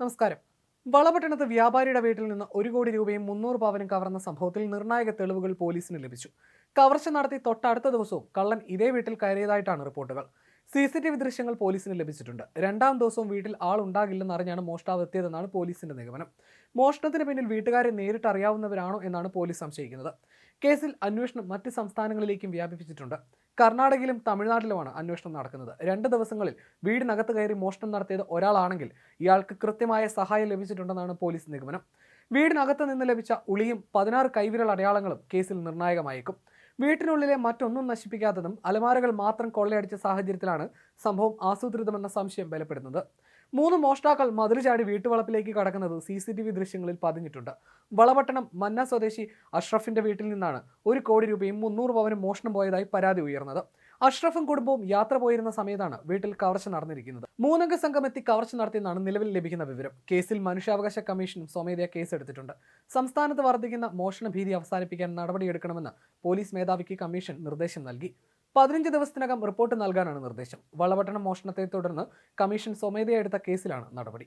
നമസ്കാരം. വളപട്ടണത്ത് വ്യാപാരിയുടെ വീട്ടിൽ നിന്ന് ഒരു കോടി രൂപയും മുന്നൂറ് പവനും കവർന്ന സംഭവത്തിൽ നിർണായക തെളിവുകൾ പോലീസിന് ലഭിച്ചു. കവർച്ച നടത്തി തൊട്ടടുത്ത ദിവസവും കള്ളൻ ഇതേ വീട്ടിൽ കയറിയതായിട്ടാണ് റിപ്പോർട്ടുകൾ. സി സി ടി വി ദൃശ്യങ്ങൾ പോലീസിന് ലഭിച്ചിട്ടുണ്ട്. രണ്ടാം ദിവസവും വീട്ടിൽ ആളുണ്ടാകില്ലെന്ന് അറിഞ്ഞാണ് മോഷ്ടാവ് എത്തിയതെന്നാണ് പോലീസിന്റെ നിഗമനം. മോഷണത്തിന് പിന്നിൽ വീട്ടുകാരെ നേരിട്ട് അറിയാവുന്നവരാണോ എന്നാണ് പോലീസ് സംശയിക്കുന്നത്. കേസിൽ അന്വേഷണം മറ്റ് സംസ്ഥാനങ്ങളിലേക്കും വ്യാപിപ്പിച്ചിട്ടുണ്ട്. കർണാടകയിലും തമിഴ്നാട്ടിലുമാണ് അന്വേഷണം നടക്കുന്നത്. രണ്ട് ദിവസങ്ങളിൽ വീടിനകത്ത് കയറി മോഷണം നടത്തിയത് ഒരാളാണെങ്കിൽ ഇയാൾക്ക് കൃത്യമായ സഹായം ലഭിച്ചിട്ടുണ്ടെന്നാണ് പോലീസ് നിഗമനം. വീടിനകത്ത് നിന്ന് ലഭിച്ച ഉളിയും പതിനാറ് കൈവിരൽ അടയാളങ്ങളും കേസിൽ നിർണായകമായേക്കും. വീട്ടിനുള്ളിലെ മറ്റൊന്നും നശിപ്പിക്കാത്തതും അലമാരകൾ മാത്രം കൊള്ളയടിച്ച സാഹചര്യത്തിലാണ് സംഭവം ആസൂത്രിതമെന്ന സംശയം ബലപ്പെടുന്നത്. മൂന്ന് മോഷ്ടാക്കൾ മതിൽ ചാടി വീട്ടുവളപ്പിലേക്ക് കടക്കുന്നത് സി സി ടി വി ദൃശ്യങ്ങളിൽ പതിഞ്ഞിട്ടുണ്ട്. വളപട്ടണം മന്ന സ്വദേശി അഷ്റഫിന്റെ വീട്ടിൽ നിന്നാണ് ഒരു കോടി രൂപയും മുന്നൂറ് പവനും മോഷണം പോയതായി പരാതി ഉയർന്നത്. അഷ്റഫും കുടുംബവും യാത്ര പോയിരുന്ന സമയത്താണ് വീട്ടിൽ കവർച്ച നടന്നിരിക്കുന്നത്. മൂന്നംഗ സംഘം എത്തി കവർച്ച നടത്തിയെന്നാണ് നിലവിൽ ലഭിക്കുന്ന വിവരം. കേസിൽ മനുഷ്യാവകാശ കമ്മീഷനും സ്വമേധയാ കേസെടുത്തിട്ടുണ്ട്. സംസ്ഥാനത്ത് വർദ്ധിക്കുന്ന മോഷണ ഭീതി അവസാനിപ്പിക്കാൻ നടപടിയെടുക്കണമെന്ന് പോലീസ് മേധാവിക്ക് കമ്മീഷൻ നിർദ്ദേശം നൽകി. പതിനഞ്ച് ദിവസത്തിനകം റിപ്പോർട്ട് നൽകാനാണ് നിർദ്ദേശം. വളപട്ടണം മോഷണത്തെ തുടർന്ന് കമ്മീഷൻ സ്വമേധയാ എടുത്ത കേസിലാണ് നടപടി.